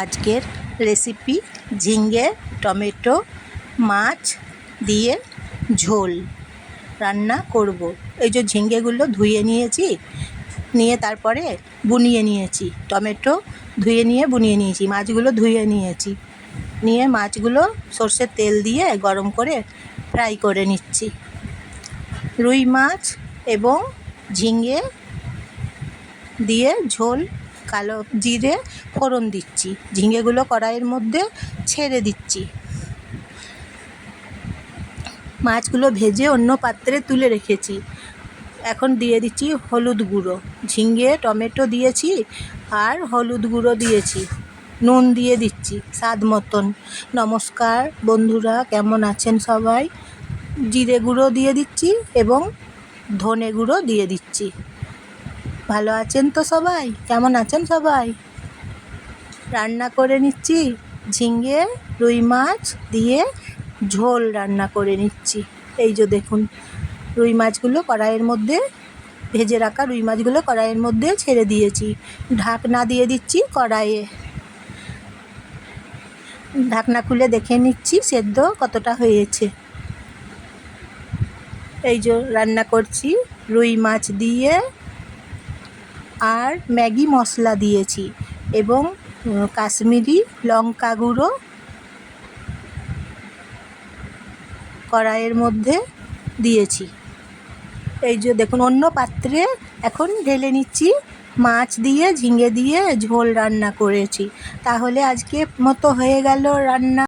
আজকের recipe ঝিঙ্গে tomato, মাছ দিয়ে ঝোল রান্না করব। এই যে ঝিঙ্গেগুলো ধুয়ে নিয়েছি, নিয়ে তারপরে বুনিয়ে নিয়েছি। টমেটো ধুয়ে নিয়ে বুনিয়ে নিয়েছি, মাছগুলো ধুয়ে নিয়েছি। নিয়ে মাছগুলো সর্ষের তেল দিয়ে গরম করে ফ্রাই করে নিচ্ছি। রুই মাছ এবং ঝিঙ্গে দিয়ে ঝোল, কালো জিরে ফোড়ন দিচ্ছি। ঝিঙেগুলো কড়াইয়ের মধ্যে ছেড়ে দিচ্ছি। মাছগুলো ভেজে অন্য পাত্রে তুলে রেখেছি। এখন দিয়ে দিচ্ছি হলুদ গুঁড়ো। ঝিঙে টমেটো দিয়েছি আর হলুদ গুঁড়ো দিয়েছি। নুন দিয়ে দিচ্ছি স্বাদ মতন। নমস্কার বন্ধুরা, কেমন আছেন সবাই? জিরে গুঁড়ো দিয়ে দিচ্ছি এবং ধনে গুঁড়ো দিয়ে দিচ্ছি। ভালো আছেন তো সবাই? কেমন আছেন সবাই? রান্না করে নিচ্ছি। ঝিঙে, রুই মাছ দিয়ে ঝোল রান্না করে নিচ্ছি। এই যে দেখুন, রুই মাছগুলো কড়াইয়ের মধ্যে, ভেজে রাখা রুই মাছগুলো কড়াইয়ের মধ্যে ছেড়ে দিয়েছি। ঢাকনা দিয়ে দিচ্ছি কড়াইয়ে। ঢাকনা খুলে দেখে নিচ্ছি সেদ্ধ কতটা হয়েছে। এই যে রান্না করছি, রুই মাছ দিয়ে আর ম্যাগি মশলা দিয়েছি এবং কাশ্মীরি লঙ্কা গুঁড়ো কড়াইয়ের মধ্যে দিয়েছি। এই যে দেখুন, অন্য পাত্রে এখন ঢেলে নিচ্ছি। মাছ দিয়ে, ঝিঙে দিয়ে ঝোল রান্না করেছি। তাহলে আজকে মতো হয়ে গেল রান্না।